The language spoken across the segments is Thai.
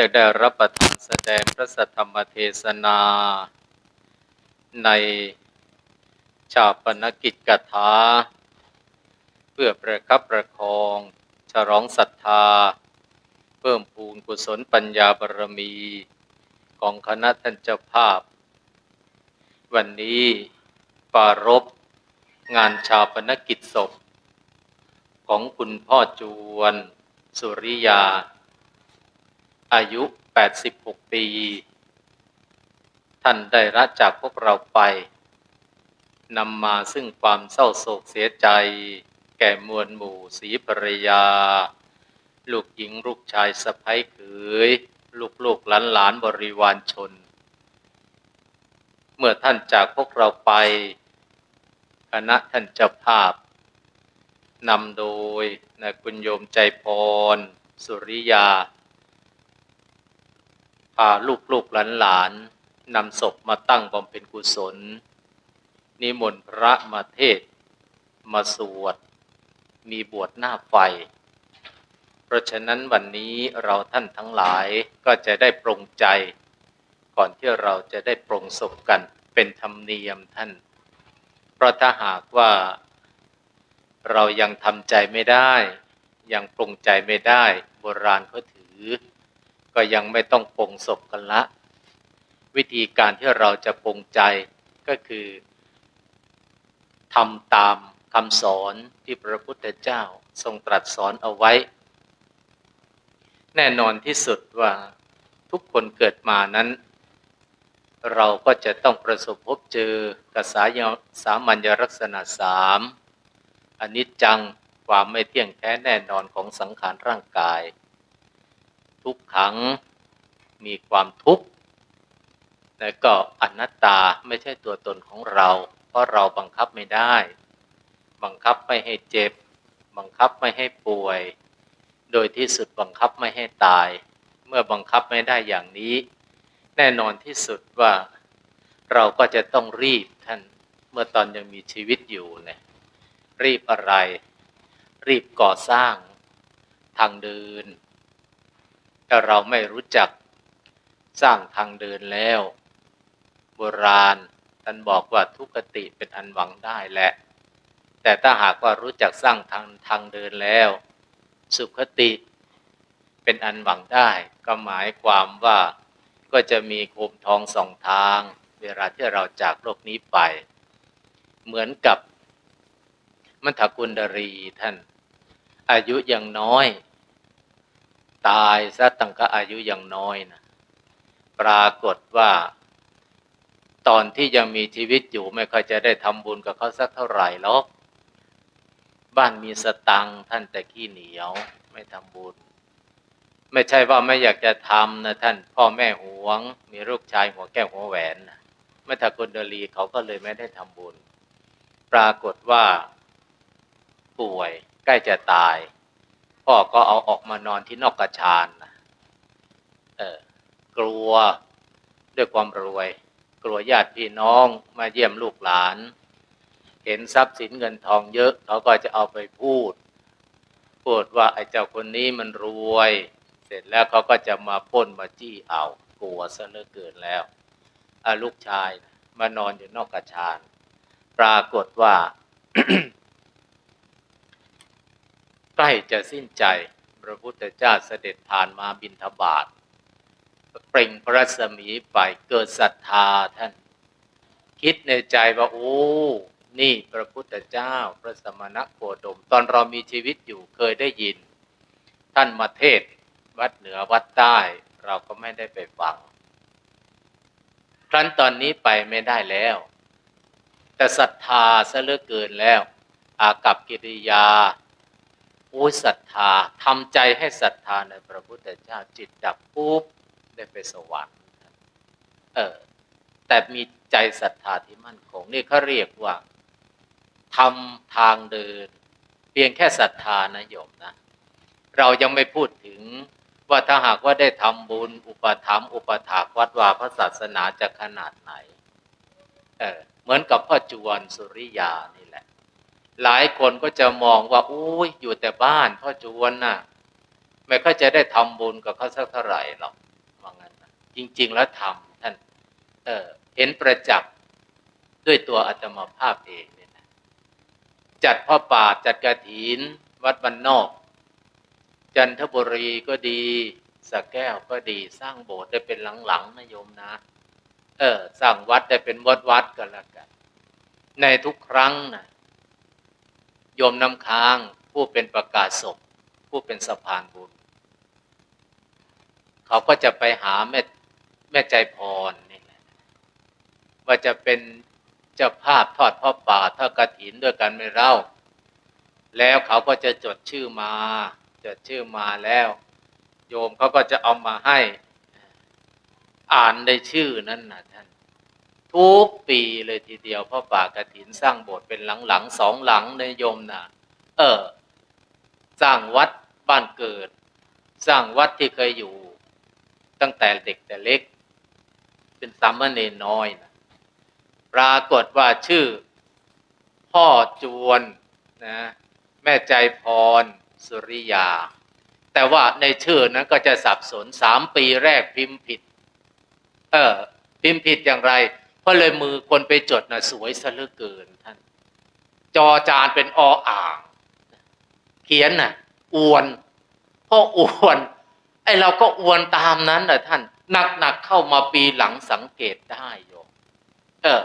จะได้รับประทานแสดงพระสัทธรรมเทศนา ในชาปนกิจกถา เพื่อประคับประคอง ฉลองศรัทธา เพิ่มพูนกุศลปัญญาบารมี ของคณะท่านเจ้าภาพ วันนี้ปารบงานชาปนกิจศพ ของคุณพ่อจวน สุริยา อายุ 86 ปี ท่านได้ละจากพวกเราไปนำมาซึ่งความเศร้าโศกเสียใจ แก่มวลหมู่สีภรรยา ลูกหญิงลูกชายสะพ้ยเขยลูกลูกหลานหลานบริวารชน เมื่อท่านจากพวกเราไป คณะท่านเจ้าภาพนำโดยนายคุณโยมใจพร สุริยา พาลูกลูกหลานหลานนำศพมาตั้งบำเพ็ญกุศล นิมนต์พระมาเทศ มาสวด มีบวชหน้าไฟ เพราะฉะนั้นวันนี้เราท่านทั้งหลายก็จะได้ปรงใจ ก่อนที่เราจะได้ปรงศพกันเป็นธรรมเนียมท่าน เพราะถ้าหากว่า เรายังทำใจไม่ได้ ยังปรงใจไม่ได้ โบราณเขาถือ ก็ยังไม่ต้องปงศพกันละ วิธีการที่เราจะปงใจก็คือทำตามคำสอนที่พระพุทธเจ้าทรงตรัสสอนเอาไว้ แน่นอนที่สุดว่าทุกคนเกิดมานั้น เราก็จะต้องประสบพบเจอกับสายสามัญลักษณะสามอนิจจังความไม่เที่ยงแท้แน่นอนของสังขารร่างกาย ทุกขัง มีความทุกข์และก็อนัตตาไม่ใช่ตัวตนของเรา เพราะเราบังคับไม่ได้ บังคับไม่ให้เจ็บ บังคับไม่ให้ป่วย โดยที่สุดบังคับไม่ให้ตาย เมื่อบังคับไม่ได้อย่างนี้ แน่นอนที่สุดว่าเราก็จะต้องรีบท่านเมื่อตอนยังมีชีวิตอยู่เนี่ยรีบอะไร รีบก่อสร้างทางเดิน ถ้าเราไม่รู้จักสร้างทางเดินแล้ว โบราณท่านบอกว่าทุกขติเป็นอันหวังได้แหละ แต่ถ้าหากว่ารู้จักสร้างทางทางเดินแล้ว สุขติเป็นอันหวังได้ ก็หมายความว่าก็จะมีโคมทองสองทาง เวลาที่เราจากโลกนี้ไป เหมือนกับมัทกุลดรีท่าน อายุยังน้อย ตายซะตั้งก็อายุยังน้อยนะปรากฏว่า ตอนที่ยังมีชีวิตอยู่ไม่ค่อยจะได้ทำบุญกับเขาสักเท่าไหร่หรอกบ้านมีสตังท่านแต่ขี้เหนียวไม่ทำบุญ ไม่ใช่ว่าไม่อยากจะทำนะท่านพ่อแม่หวง มีลูกชายหัวแก้วหัวแหวนนะมัทกุลดรีเขาก็เลยไม่ได้ทำบุญ ปรากฏว่า ป่วยใกล้จะตาย พ่อก็เอาออกมานอนที่นอกกระชานนะเออกลัวด้วยความรวย กลัวญาติพี่น้องมาเยี่ยมลูกหลาน เห็นทรัพย์สินเงินทองเยอะ เขาก็จะเอาไปพูด พูดว่าไอ้เจ้าคนนี้มันรวย เสร็จแล้วเขาก็จะมาป้นมาจี้เอา กลัวซะเหลือเกินแล้วลูกชายมานอนอยู่นอกกระชาน ปรากฏว่า ใกล้จะสิ้นใจ พระพุทธเจ้าเสด็จผ่านมาบินทบาทเปล่งพระสมีไปเกิดศรัทธาท่าน คิดในใจว่าโอ้นี่พระพุทธเจ้าพระสมณโคดม ตอนเรามีชีวิตอยู่เคยได้ยิน ท่านมาเทศวัดเหนือวัดใต้ เราก็ไม่ได้ไปฟัง ครั้นตอนนี้ไปไม่ได้แล้ว แต่ศรัทธาซะเลือเกินแล้ว อากับกิริยา อ้ยศรัทธาทำใจให้ศรัทธาในพระพุทธเจ้าจิตดับปุ๊บได้ไปสวรรค์เออแต่มีใจศรัทธาที่มั่นคงนี่เขาเรียกว่าทำทางเดิน เพียงแค่ศรัทธานะโยมนะ เรายังไม่พูดถึงว่าถ้าหากว่าได้ทำบุญ อุปถัมภ์อุปถากวัดวาพระศาสนาจะขนาดไหนเออเหมือนกับพ่อจวนสุริยานี่แหละ หลายคนก็จะมองว่าอุ้ยอยู่แต่บ้านพ่อจวนน่ะ ไม่ค่อยจะได้ทำบุญกับเขาสักเท่าไหร่หรอกว่างั้นนะจริง ๆ แล้วทำท่าน เออเห็นประจักษ์ด้วยตัวอาตมาภาพเองเนี่ยนะจัดพ่อป่าจัดกระถิน วัดบ้านนอก จันทบุรีก็ดีสระแก้วก็ดีสร้างโบสถ์ได้เป็นหลังๆนะโยมนะ เออ สร้างวัดได้เป็นวัดวัดๆกันละกัน ในทุกครั้งนะ โยมน้ำค้างผู้เป็นประกาศศพผู้เป็นสะพานบุญ เขาก็จะไปหาแม่แม่ใจพรนี่แหละว่าจะเป็นเจ้าภาพทอดพ่อป่าทอดกระถินด้วยกันไม่เล่า แล้วเขาก็จะจดชื่อมา จดชื่อมาแล้ว โยมเขาก็จะเอามาให้ อ่านในชื่อนั้นนะท่าน ทุกปีเลยทีเดียวพ่อป่ากระถินสร้างโบสถ์เป็นหลังๆสองหลังในโยมนะเออ สร้างวัดบ้านเกิด สร้างวัดที่เคยอยู่ตั้งแต่เด็กแต่เล็ก เป็นสามเณรน้อยนะปรากฏว่าชื่อ พ่อจวนนะแม่ใจพร สุริยา แต่ว่าในชื่อนั้นก็จะสับสนสามปีแรกพิมพ์ผิด เออ พิมพ์ผิดอย่างไร เพราะเลยมือคนไปจดนะสวยซะเหลือเกินท่าน จอจานเป็นออ่าง เขียนน่ะอวนพ่ออวนไอเราก็อวนตามนั้นน่ะท่านหนักหนักๆเข้ามาปีหลังสังเกตได้โยมเออ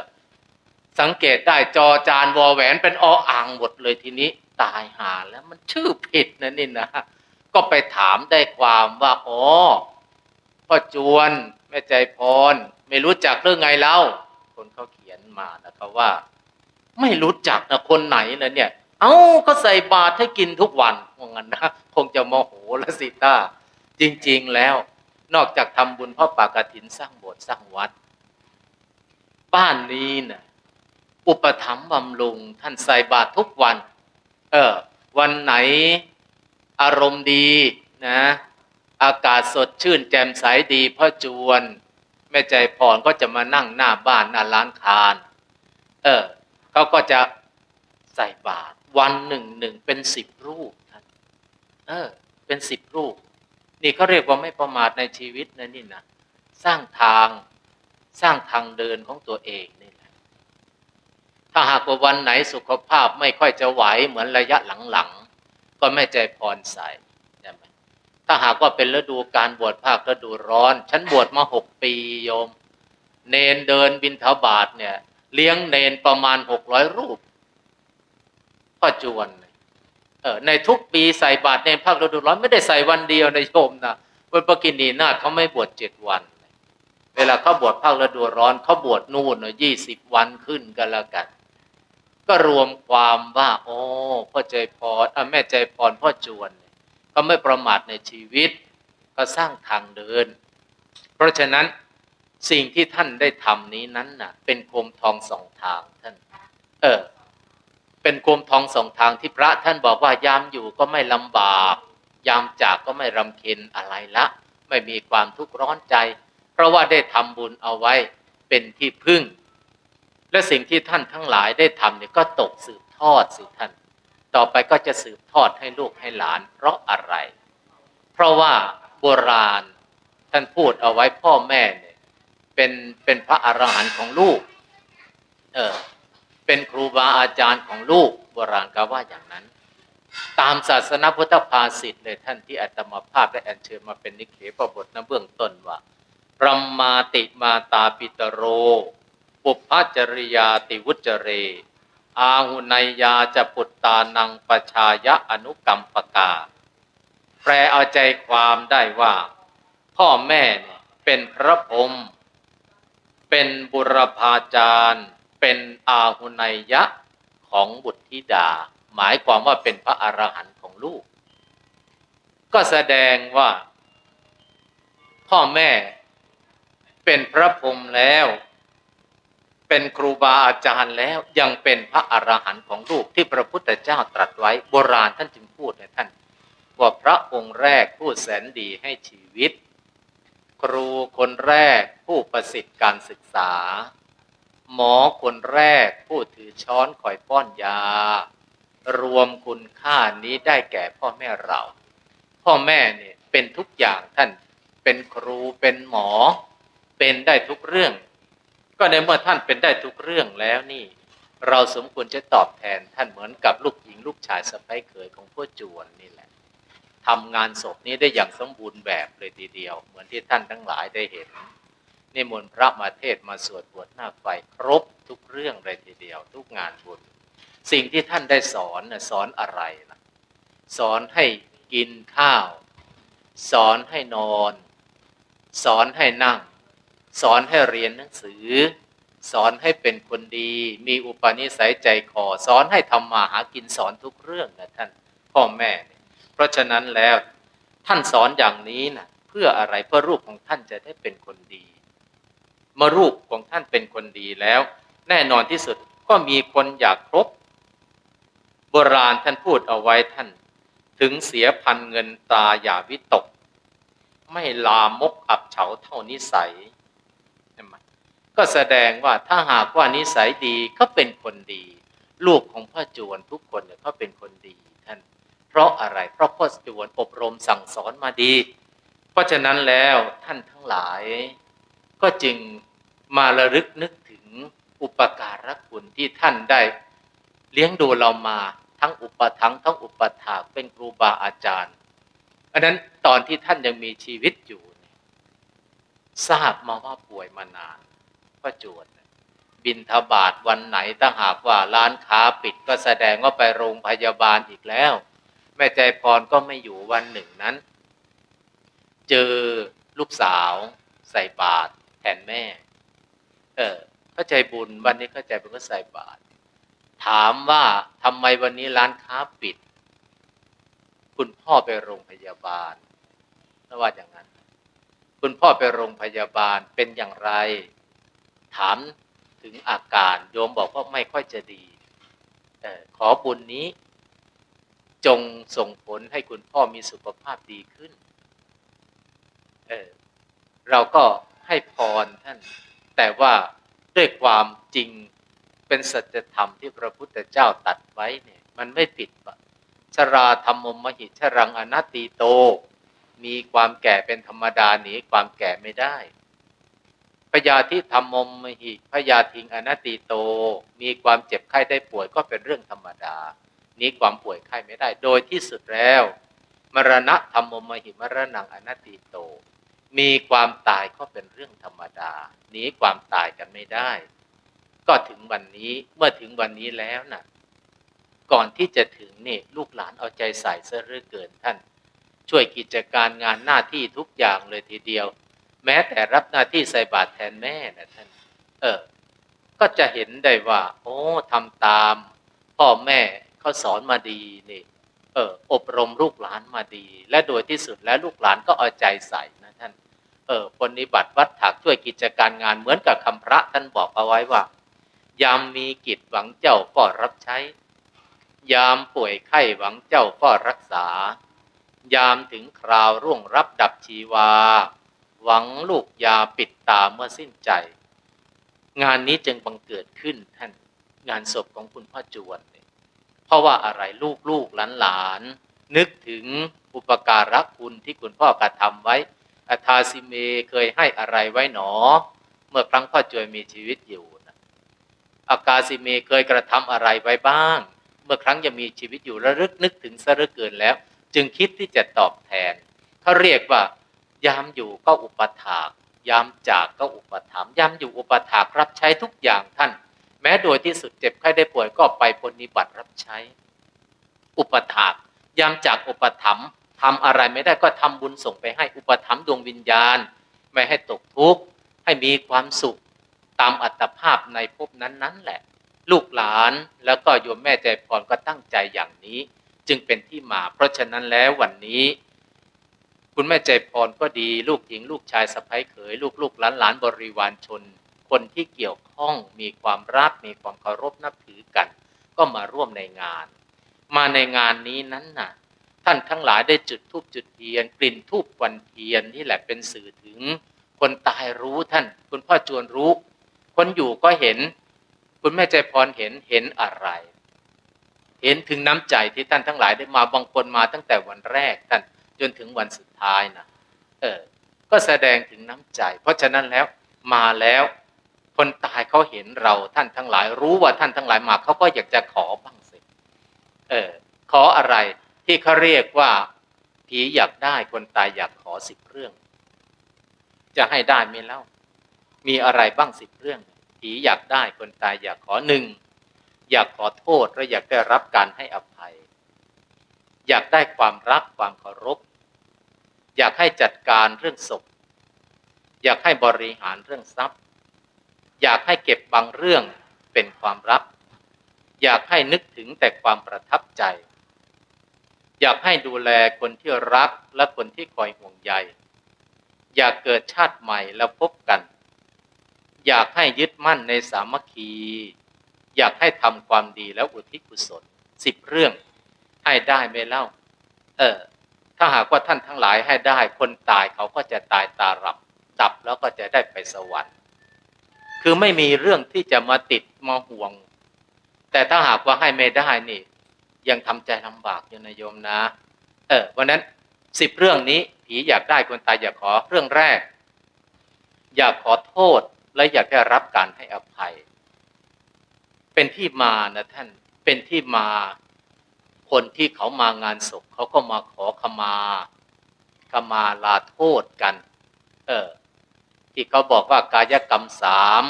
สังเกตได้จอจานวอแหวนเป็นออ่างหมดเลยทีนี้ ตายหาแล้วมันชื่อผิดนะนี่นะก็ไปถามได้ความว่าอ๋อพ่อจวนแม่ใจพร ไม่รู้จักเรื่องไงเล่า คนเขาเขียนมานะครับว่า ไม่รู้จักนะคนไหนนะเนี่ย เอ้าก็ใส่บาตรให้กินทุกวันว่างั้นนะคงจะโมโหละสิต้าจริง ๆแล้ว นอกจากทำบุญพ่อป่ากฐินสร้างโบสถ์สร้างวัด บ้านนี้นะ่ะอุปถัมภ์บำรุงท่านใส่บาตรทุกวัน เออ วันไหนอารมณ์ดีนะ อากาศสดชื่นแจ่มใสดีพ่อจวน แม่ใจพรก็จะมานั่งหน้าบ้านหน้าร้านคาน เออเขาก็จะใส่บาตรวันหนึ่งหนึ่งเป็นสิบรูปท่านเออ เป็นสิบรูป นี่เขาเรียกว่าไม่ประมาทในชีวิตนะนี่นะสร้างทางสร้างทางเดินของตัวเองนี่แหละถ้าหากว่าวันไหนสุขภาพไม่ค่อยจะไหวเหมือนระยะหลังๆก็ไม่ใจพรใส่ ถ้าหากว่าเป็นฤดูการบวชภาคฤดูร้อน ฉันบวชมาหกปีโยม เนนเดินบินทบาทเนี่ย เลี้ยงเนนประมาณหกร้อยรูปพ่อจวนเออในทุกปีใส่บาตรเนนภาคฤดูร้อนไม่ได้ใส่วันเดียวในโยมนะวันปกินีนาถเขาไม่บวชเจ็ดวัน เวลาเขาบวชภาคฤดูร้อนเขาบวชนู่นยี่สิบวันขึ้นกันแล้วกัน ก็รวมความว่า โอ้พ่อใจพรอะแม่ใจพรพ่อจวนเนี่ยเขาไม่ประมาทในชีวิตเขาสร้างทางเดิน เพราะฉะนั้นสิ่งที่ท่านได้ทำนี้นั้นน่ะ เป็นโคมทองสองทางท่าน เออ เป็นโคมทองสองทางที่พระท่านบอกว่ายามอยู่ก็ไม่ลำบาก ยามจากก็ไม่รำเค็ญอะไรละ ไม่มีความทุกข์ร้อนใจ เพราะว่าได้ทำบุญเอาไว้เป็นที่พึ่ง และสิ่งที่ท่านทั้งหลายได้ทำเนี่ยก็ตกสืบทอดสิท่าน ต่อไปก็จะสืบทอดให้ลูกให้หลาน เพราะอะไร เพราะว่าโบราณท่านพูดเอาไว้พ่อแม่เนี่ยเป็นเป็นพระอรหันต์ของลูก เออเป็นครูบาอาจารย์ของลูกโบราณก็ว่าอย่างนั้น ตามศาสนาพุทธภาษิตเลยท่านที่อาตมาภาพได้อัญเชิญมาเป็นนิเคปบทนะเบื้องต้นว่าพรมาติมาตาปิตโร ปุพพจริยาติวุจเร อาหุนยยาจะปุตตานังปชายะอนุกรรมปกา แปลเอาใจความได้ว่า พ่อแม่เนี่ยเป็นพระพรหมเป็นบุรพาจารย์ เป็นอาหุนยยะของบุตรธิดา หมายความว่าเป็นพระอรหันต์ของลูก ก็แสดงว่า พ่อแม่เป็นพระพรหมแล้ว เป็นครูบาอาจารย์แล้วยังเป็นพระอรหันต์ของลูกที่พระพุทธเจ้าตรัสไว้โบราณท่านจึงพูดนะท่านว่าพระองค์แรกผู้แสนดีให้ชีวิต ครูคนแรกผู้ประสิทธิ์การศึกษา หมอคนแรกผู้ถือช้อนคอยป้อนยา รวมคุณค่านี้ได้แก่พ่อแม่เรา พ่อแม่เนี่ยเป็นทุกอย่างท่านเป็นครูเป็นหมอ เป็นได้ทุกเรื่อง ก็ในเมื่อท่านเป็นได้ทุกเรื่องแล้วนี่ เราสมควรจะตอบแทนท่านเหมือนกับลูกหญิงลูกชายสะใภ้เขยของพ่อจวนนี่แหละทำงานศพนี้ได้อย่างสมบูรณ์แบบเลยทีเดียว เหมือนที่ท่านทั้งหลายได้เห็นนิมนต์พระมาเทศมาสวดบวชหน้าไฟครบทุกเรื่องเลยทีเดียว ทุกงานบุญ สิ่งที่ท่านได้สอนน่ะสอนอะไรนะสอนให้กินข้าว สอนให้นอน สอนให้นั่ง สอนให้เรียนหนังสือ สอนให้เป็นคนดี มีอุปนิสัยใจคอสอนให้ทำมาหากินสอนทุกเรื่องนะท่านพ่อแม่เนี่ยเพราะฉะนั้นแล้วท่านสอนอย่างนี้นะเพื่ออะไรเพื่อรูปของท่านจะได้เป็นคนดี เมื่อรูปของท่านเป็นคนดีแล้ว แน่นอนที่สุดก็มีคนอยากครบ โบราณท่านพูดเอาไว้ท่าน ถึงเสียพันเงินตาอย่าวิตก ไม่ลามกอับเฉาเท่านิสัย ก็แสดงว่าถ้าหากว่านิสัยดีก็เป็นคนดี ลูกของพ่อจวนทุกคนเนี่ยเขาเป็นคนดีท่าน เพราะอะไรเพราะพ่อจวนอบรมสั่งสอนมาดี เพราะฉะนั้นแล้วท่านทั้งหลาย ก็จึงมาระลึกนึกถึงอุปการะคุณที่ท่านได้ เลี้ยงดูเรามาทั้งอุปถังค์ทั้งอุปถากเป็นครูบาอาจารย์อันนั้นตอนที่ท่านยังมีชีวิตอยู่ ทราบมาว่าป่วยมานาน ก็จวน บินทบาทวันไหนถ้าหากว่าร้านค้าปิดก็แสดงว่าไปโรงพยาบาลอีกแล้ว แม่ใจพรก็ไม่อยู่วันหนึ่งนั้น เจอลูกสาวใส่บาตรแทนแม่ เออเข้าใจบุญวันนี้เข้าใจบุญก็ใส่บาตรถามว่าทำไมวันนี้ร้านค้าปิด คุณพ่อไปโรงพยาบาลนว่าอย่างนั้น คุณพ่อไปโรงพยาบาลเป็นอย่างไร ถามถึงอาการโยมบอกว่าไม่ค่อยจะดีออขอบุญนี้ จงส่งผลให้คุณพ่อมีสุขภาพดีขึ้นเออเราก็ให้พรท่าน แต่ว่าด้วยความจริงเป็นสัจธรรมที่พระพุทธเจ้าตัดไว้เนี่ยมันไม่ผิดปะชราธรรมมหิชรังอนัตติโต มีความแก่เป็นธรรมดาหนีความแก่ไม่ได้ พยาธิธรรมมมหิพยาทิงอนัตติโต มีความเจ็บไข้ได้ป่วยก็เป็นเรื่องธรรมดาหนีความป่วยไข้ไม่ได้ โดยที่สุดแล้ว มรณะธรรมมหิมรณังอนัตติโต มีความตายก็เป็นเรื่องธรรมดาหนีความตายกันไม่ได้ ก็ถึงวันนี้เมื่อถึงวันนี้แล้วน่ะ ก่อนที่จะถึงนี่ลูกหลานเอาใจใส่เสื้อเรื่อเกินท่าน ช่วยกิจการงานหน้าที่ทุกอย่างเลยทีเดียว แม้แต่รับหน้าที่ใส่บาตรแทนแม่นะท่าน เออ ก็จะเห็นได้ว่า โอ้ทำตาม พ่อแม่เขาสอนมาดีนี่ เออ อบรมลูกหลานมาดี และโดยที่สุดแล้วลูกหลานก็เอาใจใส่นะท่าน เออปฏิบัติวัดถักช่วยกิจการงานเหมือนกับคำพระท่านบอกเอาไว้ว่ายามมีกิจหวังเจ้าก็รับใช้ ยามป่วยไข้หวังเจ้าก็รักษา ยามถึงคราวร่วงรับดับชีวา หวังลูกยาปิดตาเมื่อสิ้นใจ งานนี้จึงบังเกิดขึ้นท่านงานศพของคุณพ่อจวนเนี่ยเพราะว่าอะไรลูกลูกหลานหลานนึกถึงอุปการะคุณที่คุณพ่อกระทำไว้อาทาซิเมเคยให้อะไรไว้หนอ เมื่อครั้งพ่อจวยมีชีวิตอยู่นะอากาซิเมเคยกระทำอะไรไว้บ้าง เมื่อครั้งยังมีชีวิตอยู่ระลึกนึกถึงซะเหลือเกินแล้ว จึงคิดที่จะตอบแทนเขาเรียกว่า ยามอยู่ก็อุปถาก ยามจากก็อุปถัมยามอยู่อุปถากรับใช้ทุกอย่างท่าน แม้โดยที่สุดเจ็บไข้ได้ป่วยก็ไปปฏิบัติรับใช้ อุปถาก ยามจากอุปถัมทำอะไรไม่ได้ก็ทำบุญส่งไปให้อุปถัมดวงวิญญาณ ไม่ให้ตกทุกข์ให้มีความสุขตามอัตภาพในภพนั้นๆแหละ ลูกหลานแล้วก็โยมแม่ใจพรก็ตั้งใจอย่างนี้ จึงเป็นที่มา เพราะฉะนั้นแล้ววันนี้ คุณแม่ใจพรก็ดี ลูกหญิง ลูกชายสะพ้ยเขย ลูกลูกหลานหลานบริวารชน คนที่เกี่ยวข้องมีความรักมีความเคารพนับถือกัน ก็มาร่วมในงาน มาในงานนี้นั้นน่ะ ท่านทั้งหลายได้จุดธูปจุดเทียน กลิ่นธูปควันเทียนนี่แหละเป็นสื่อถึง คนตายรู้ท่าน คุณพ่อจวนรู้ คนอยู่ก็เห็น คุณแม่ใจพรเห็นเห็นอะไรเห็นถึงน้ำใจที่ท่านทั้งหลายได้มาบางคนมาตั้งแต่วันแรกท่าน จนถึงวันสุดท้ายนะเออ ก็แสดงถึงน้ำใจ เพราะฉะนั้นแล้วมาแล้วคนตายเขาเห็นเราท่านทั้งหลาย รู้ว่าท่านทั้งหลายมาเขาก็อยากจะขอบ้างสิเออ ขออะไรที่เขาเรียกว่าผีอยากได้คนตายอยากขอสิบเรื่อง จะให้ได้ไหมเล่า มีอะไรบ้างสิบเรื่องผีอยากได้คนตายอยากขอหนึ่งอยากขอโทษและอยากได้รับการให้อภัย อยากได้ความรักความเคารพ อยากให้จัดการเรื่องศพอยากให้บริหารเรื่องทรัพย์ อยากให้เก็บบางเรื่องเป็นความลับ อยากให้นึกถึงแต่ความประทับใจ อยากให้ดูแลคนที่รักและคนที่คอยห่วงใย อยากเกิดชาติใหม่แล้วพบกัน อยากให้ยึดมั่นในสามัคคี อยากให้ทำความดีแล้วอุทิศกุศลสิบเรื่อง ให้ได้ไหมเล่า เออ ถ้าหากว่าท่านทั้งหลายให้ได้คนตายเขาก็จะตายตาหลับดับแล้วก็จะได้ไปสวรรค์ คือไม่มีเรื่องที่จะมาติดมาห่วง แต่ถ้าหากว่าให้ไม่ได้นี่ ยังทำใจลำบากอยู่นะโยมนะ เออวันนั้นสิบเรื่องนี้ผีอยากได้คนตายอยากขอเรื่องแรก อยากขอโทษและอยากได้รับการให้อภัย เป็นที่มานะท่านเป็นที่มา คนที่เขามางานศพเขาก็มาขอขมาขมาลาโทษกัน เออ ที่เขาบอกว่ากายกรรมสาม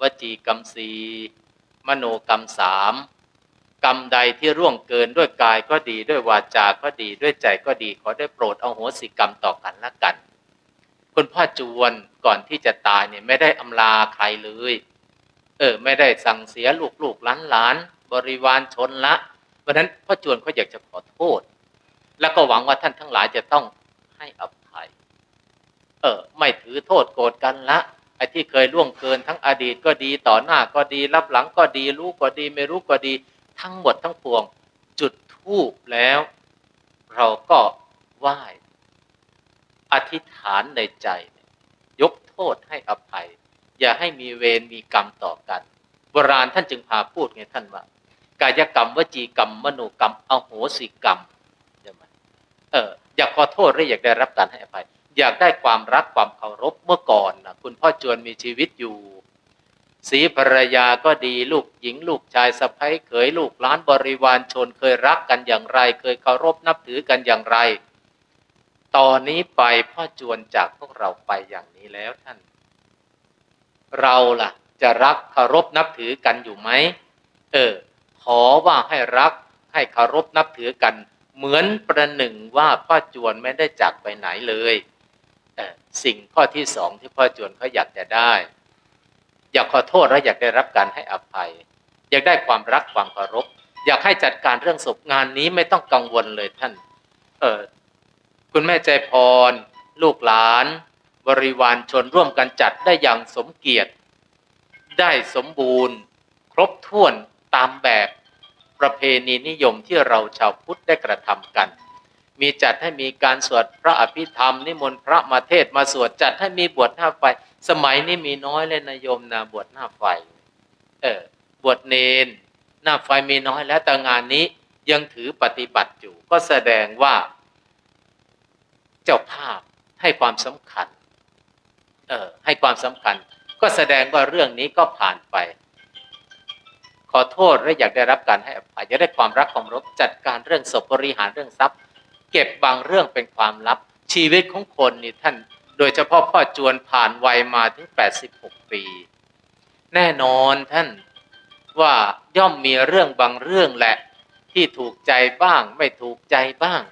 วจีกรรมสี่มโนกรรมสามกรรมใดที่ร่วงเกินด้วยกายก็ดีด้วยวาจาก็ดีด้วยใจก็ดี ขอได้โปรดเอาโหสิกรรมต่อกันละกัน คุณพ่อจวนก่อนที่จะตายเนี่ยไม่ได้อำลาใครเลย เออ ไม่ได้สั่งเสียลูกลูกหลานหลานบริวารชนละ เพราะนั้นพ่อจวนเขาอยากจะขอโทษ แล้วก็หวังว่าท่านทั้งหลายจะต้องให้อภัย เออ ไม่ถือโทษโกรธกันละไอ้ที่เคยล่วงเกินทั้งอดีตก็ดีต่อหน้าก็ดี รับหลังก็ดี รู้ก็ดี ไม่รู้ก็ดี ทั้งหมดทั้งปวง จุดทูบแล้ว เราก็ไหว้อธิษฐานในใจ ยกโทษให้อภัย อย่าให้มีเวรมีกรรมต่อกันโบราณท่านจึงพาพูดไงท่านว่า กายกรรม วจีกรรม มโนกรรมอโหสิกรรมใช่ไหมเอออยากขอโทษหรืออยากได้รับการให้อภัย อยากได้ความรักความเคารพเมื่อก่อนนะคุณพ่อจวนมีชีวิตอยู่สีภรรยาก็ดีลูกหญิงลูกชายสะใภ้เขยลูกล้านบริวารชนเคยรักกันอย่างไร เคยเคารพนับถือกันอย่างไร ตอนนี้ไปพ่อจวนจากพวกเราไปอย่างนี้แล้วท่าน เราล่ะ จะรักเคารพนับถือกันอยู่ไหมเออ ขอว่าให้รักให้เคารพนับถือกัน เหมือนประหนึ่งว่าพ่อจวนไม่ได้จากไปไหนเลยเสิ่งข้อที่สองที่พ่อจวนเขาอยากจะได้ อยากขอโทษและอยากได้รับการให้อภัย อยากได้ความรักความเคารพอยากให้จัดการเรื่องศพงานนี้ไม่ต้องกังวลเลยท่าน เออคุณแม่ใจพร ลูกหลาน บริวารชนร่วมกันจัดได้อย่างสมเกียรติ ได้สมบูรณ์ ครบถ้วน ตามแบบประเพณีนิยมที่เราชาวพุทธได้กระทำกัน มีจัดให้มีการสวดพระอภิธรรม นิมนต์พระมาเทศมาสวดจัดให้มีบวชหน้าไฟ สมัยนี้มีน้อยเลยนะโยมนะบวชหน้าไฟ เออบวชเนน หน้าไฟมีน้อยแล้วแต่งานนี้ยังถือปฏิบัติอยู่ ก็แสดงว่า เจ้าภาพให้ความสำคัญ เออให้ความสำคัญ ก็แสดงว่าเรื่องนี้ก็ผ่านไป ขอโทษและอยากได้รับการให้อภัยอยากได้ความรักความรบจัดการเรื่องศพบริหารเรื่องทรัพย์ เก็บบางเรื่องเป็นความลับ ชีวิตของคนนี่ท่าน โดยเฉพาะพ่อจวนผ่านวัยมาถึง 86 ปี แน่นอนท่านว่าย่อมมีเรื่องบางเรื่องแหละ ที่ถูกใจบ้างไม่ถูกใจบ้าง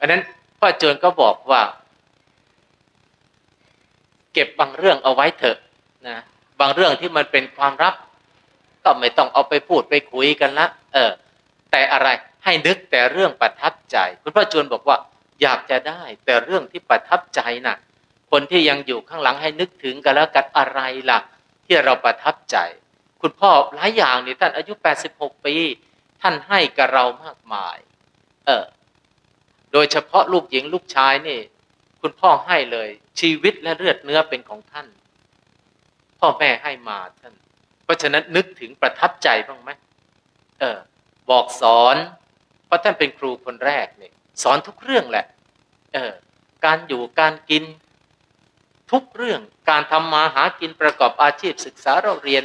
อันนั้นพ่อจวนก็บอกว่า เก็บบางเรื่องเอาไว้เถอะนะบางเรื่องที่มันเป็นความลับ ก็ไม่ต้องเอาไปพูดไปคุยกันละ เออ แต่อะไรให้นึกแต่เรื่องประทับใจ คุณพ่อจวนบอกว่า อยากจะได้ แต่เรื่องที่ประทับใจน่ะ คนที่ยังอยู่ข้างหลังให้นึกถึงกันแล้วกันอะไรล่ะ ที่เราประทับใจ คุณพ่อหลายอย่างนี่ท่านอายุ 86 ปี ท่านให้กับเรามากมาย เออ โดยเฉพาะลูกหญิงลูกชายนี่ คุณพ่อให้เลย ชีวิตและเลือดเนื้อเป็นของท่าน พ่อแม่ให้มาท่าน ราะฉะนั้นนึกถึงประทับใจบ้างไหมเออ บอกสอน เพราะท่านเป็นครูคนแรกเนี่ยสอนทุกเรื่องแหละ เออ การอยู่การกินทุกเรื่องการทำมาหากินประกอบอาชีพศึกษาเราเรียน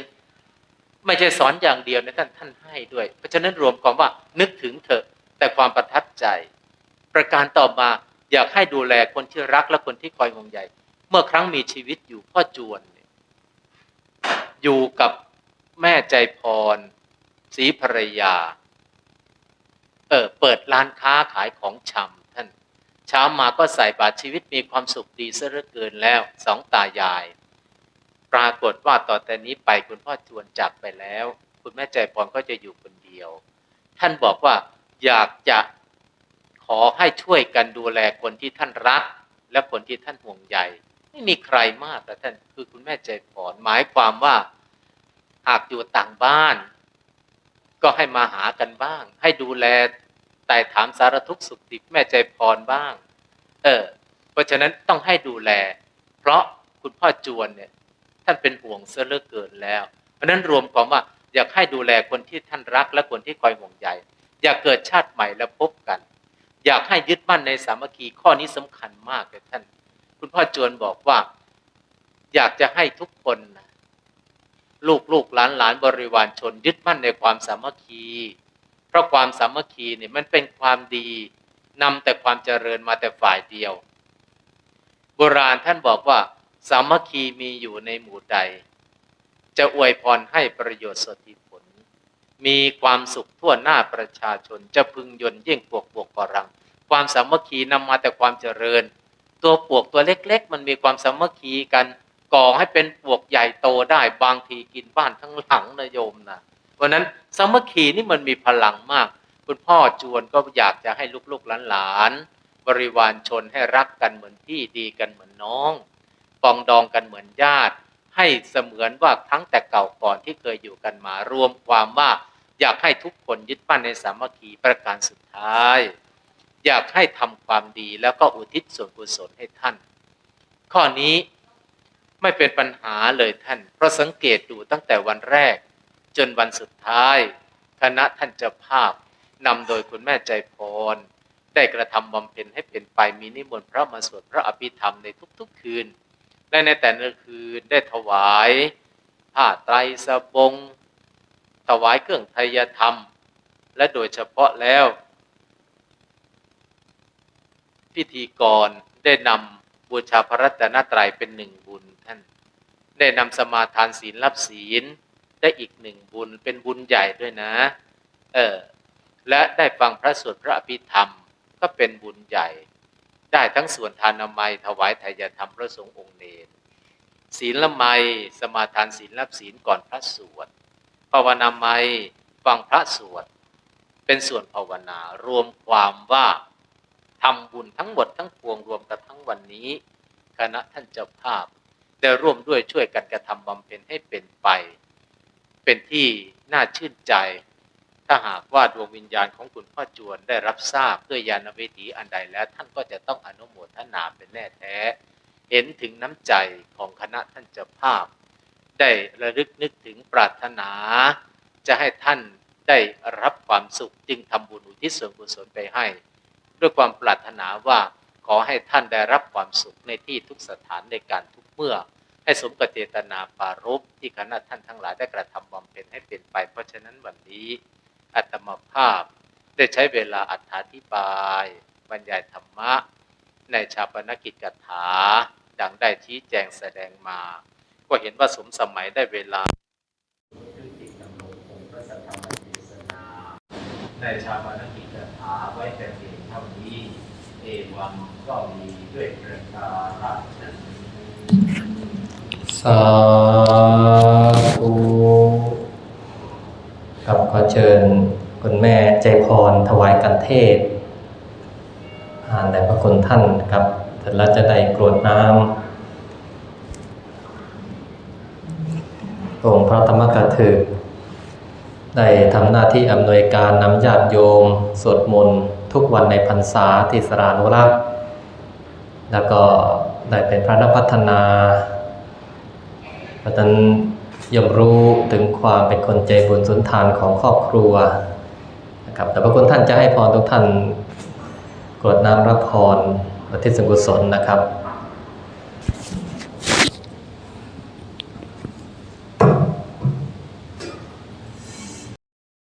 ไม่ใช่สอนอย่างเดียวนะท่านท่านให้ด้วย เพราะฉะนั้นรวมความว่านึกถึงเถอะแต่ความประทับใจ ประการต่อมาอยากให้ดูแลคนที่รักและคนที่คอยห่วงใยเมื่อครั้งมีชีวิตอยู่พ่อจวนอยู่กับ แม่ใจพรศรีภรรยา เออเปิดร้านค้าขายของชำท่านเช้ามาก็ใส่บาตรชีวิตมีความสุขดีซะเหลือเกินแล้วสองตายาย ปรากฏว่าต่อแต่นี้ไปคุณพ่อจวนจากไปแล้ว คุณแม่ใจพรก็จะอยู่คนเดียว ท่านบอกว่าอยากจะขอให้ช่วยกันดูแลคนที่ท่านรัก และคนที่ท่านห่วงใยไม่มีใครมากแต่ท่านคือคุณแม่ใจพรหมายความว่า หากอยู่ต่างบ้าน ก็ให้มาหากันบ้าง ให้ดูแลแต่ถามสารทุกข์สุขดิบแม่ใจพรบ้าง เออ เพราะฉะนั้นต้องให้ดูแล เพราะคุณพ่อจวนเนี่ย ท่านเป็นห่วงเสียเลือเกินแล้ว เพราะนั้นรวมความว่าอยากให้ดูแลคนที่ท่านรักและคนที่คอยห่วงใยอยากเกิดชาติใหม่แล้วพบกัน อยากให้ยึดมั่นในสามัคคีข้อนี้สำคัญมากเลยท่าน คุณพ่อจวนบอกว่า อยากจะให้ทุกคนนะ ลูกลูกหลานหลานบริวารชนยึดมั่นในความสามัคคี เพราะความสามัคคีเนี่ยมันเป็นความดีนำแต่ความเจริญมาแต่ฝ่ายเดียว โบราณท่านบอกว่า สามัคคีมีอยู่ในหมู่ใด จะอวยพรให้ประโยชน์สดผล มีความสุขทั่วหน้าประชาชนจะพึงยนต์ยิ่งปวกบวกกรัง ความสามัคคีนำมาแต่ความเจริญ ตัวปวกตัวเล็ก ๆ มันมีความสามัคคีกัน ก่อให้เป็นปวกใหญ่โตได้บางทีกินบ้านทั้งหลังนะโยมนะเพราะนั้นสามัคคีนี่มันมีพลังมาก คุณพ่อจวนก็อยากจะให้ลูกๆหลานๆบริวารชนให้รักกันเหมือนพี่ดีกันเหมือนน้องปองดองกันเหมือนญาติ ให้เสมือนว่าครั้งแต่เก่าก่อนที่เคยอยู่กันมารวมความว่าอยากให้ทุกคนยึดมั่นในสามัคคีประการสุดท้าย อยากให้ทำความดีแล้วก็อุทิศส่วนกุศลให้ท่าน ข้อนี้ ไม่เป็นปัญหาเลยท่าน เพราะสังเกตดูตั้งแต่วันแรก จนวันสุดท้าย คณะท่านเจ้าภาพนำโดยคุณแม่ใจพร ได้กระทำบำเพ็ญให้เป็นไปมีนิมนต์พระมาสวดพระอภิธรรมในทุกๆคืนและในแต่ละคืนได้ถวายผ้าไตรสบง ถวายเครื่องไทยธรรม และโดยเฉพาะแล้ว พิธีกรได้นำบูชาพระรัตนตรัยเป็นหนึ่งบุญ ท่านได้นำสมาทานศีลรับศีลได้อีกหนึ่งบุญเป็นบุญใหญ่ด้วยนะ เออ และได้ฟังพระสวดพระอภิธรรมก็เป็นบุญใหญ่ ได้ทั้งส่วนทานามัยถวายทายธรรมพระสงฆ์องค์เนรศีลละไมสมาทานศีลรับศีลก่อนพระสวดภาวนาไมฟังพระสวดเป็นส่วนภาวนารวมความว่าทำบุญทั้งหมดทั้งปวงรวมกันทั้งวันนี้ คณะท่านเจ้าภาพ ได้ร่วมด้วยช่วยกันกระทำบำเพ็ญให้เป็นไป เป็นที่น่าชื่นใจ ถ้าหากว่าดวงวิญญาณของคุณพ่อจวนได้รับทราบด้วยยานเวทีอันใดแล้ว ท่านก็จะต้องอนุโมทนาเป็นแน่แท้ เห็นถึงน้ำใจของคณะท่านเจ้าภาพ ได้ระลึกนึกถึงปรารถนา จะให้ท่านได้รับความสุขจึงทำบุญอุทิศส่วนกุศลไปให้ ด้วยความปรารถนาว่าขอให้ท่านได้รับความสุขในที่ทุกสถานในการทุก เมื่อให้สมกับเจตนาปารภที่คณะท่านทั้งหลายได้กระทำบำเพ็ญให้เป็นไป เพราะฉะนั้นวันนี้อัตมภาพได้ใช้เวลาอธิบาย บรรยายธรรมะ ในชาปนกิจกถา ดังได้ชี้แจงแสดงมา ก็เห็นว่าสมสมัยได้เวลาในชาปนกิจกถาไว้แต่เพียงเท่านี้ เอวังก็มีด้วยประการ สาธุครับขอเชิญคุณแม่ใจพรถวายกันเทศ อ่านแต่พระคุณท่านครับเสร็จแล้วจะได้กรวดน้ำองค์พระธรรมกถึกได้ทำหน้าที่อำนวยการนำญาติโยม สวดมนต์ทุกวันในพรรษาที่สรานุรักษ์ แล้วก็ ได้เป็นพระนักพัฒนาเพราะฉะนั้นย่อมรู้ถึงความเป็นคนใจบุญสุนทานของครอบครัวนะครับแต่พระคุณท่านจะให้พรทุกท่านกรวดน้ำรับพรอุทิศส่วนกุศลนะครับ